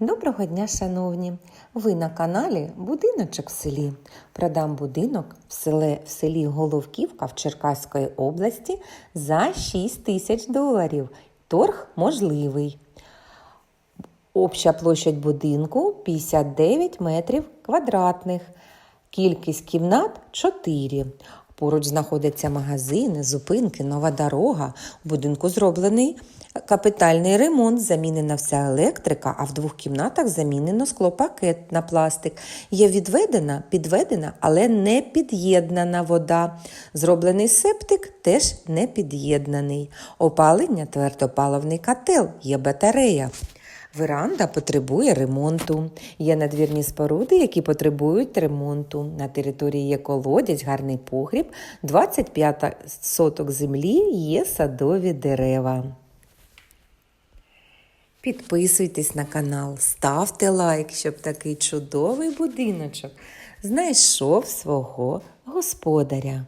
Доброго дня, шановні! Ви на каналі Будиночок в селі. Продам будинок в селі, в селі Головківка в Черкаської області за 6 тисяч доларів. Торг можливий. Обща площадь будинку 59 метрів квадратних. Кількість кімнат 4. Поруч знаходяться магазини, зупинки, нова дорога. У будинку зроблений капітальний ремонт, замінена вся електрика, а в двох кімнатах замінено склопакет на пластик. Є відведена, підведена, але не під'єднана вода. Зроблений септик теж не під'єднаний. Опалення твердопаливний котел, є батарея. Веранда потребує ремонту. Є надвірні споруди, які потребують ремонту. На території є колодязь, гарний погріб, 25 соток землі є садові дерева. Підписуйтесь на канал, ставте лайк, щоб такий чудовий будиночок знайшов свого господаря.